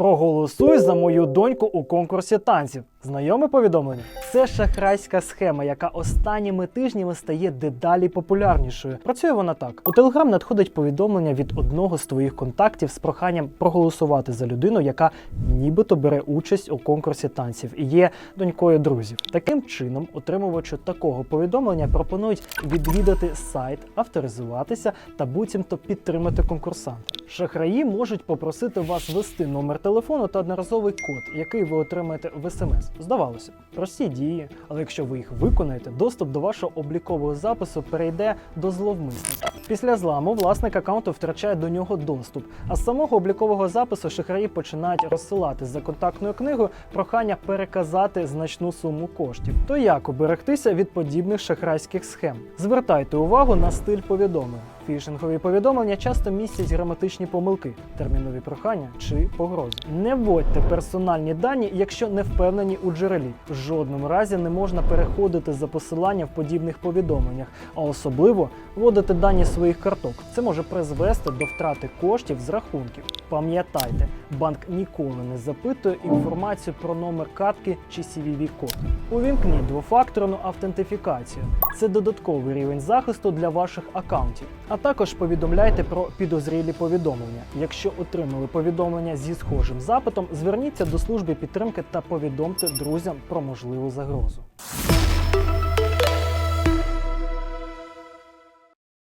Проголосуй за мою доньку у конкурсі танців. Знайоме повідомлення? Це шахрайська схема, яка останніми тижнями стає дедалі популярнішою. Працює вона так: у Телеграм надходить повідомлення від одного з твоїх контактів з проханням проголосувати за людину, яка нібито бере участь у конкурсі танців і є донькою друзів. Таким чином, отримувачу такого повідомлення пропонують відвідати сайт, авторизуватися та буцімто підтримати конкурсанта. Шахраї можуть попросити вас ввести номер телефону та одноразовий код, який ви отримаєте в смс. Здавалося, прості дії, але якщо ви їх виконаєте, доступ до вашого облікового запису перейде до зловмисника. Після зламу власник аккаунту втрачає до нього доступ, а з самого облікового запису шахраї починають розсилати за контактною книгою прохання переказати значну суму коштів. То як уберегтися від подібних шахрайських схем? Звертайте увагу на стиль повідомлень. Фішингові повідомлення часто містять граматичні помилки, термінові прохання чи погрози. Не вводьте персональні дані, якщо не впевнені у джерелі. В жодному разі не можна переходити за посилання в подібних повідомленнях, а особливо вводити дані своїх карток. Це може призвести до втрати коштів з рахунків. Пам'ятайте, банк ніколи не запитує інформацію про номер картки чи cvv код Увімкніть двофакторну автентифікацію. Це додатковий рівень захисту для ваших аккаунтів. А також повідомляйте про підозрілі повідомлення. Якщо отримали повідомлення зі схожим запитом, зверніться до служби підтримки та повідомте друзям про можливу загрозу.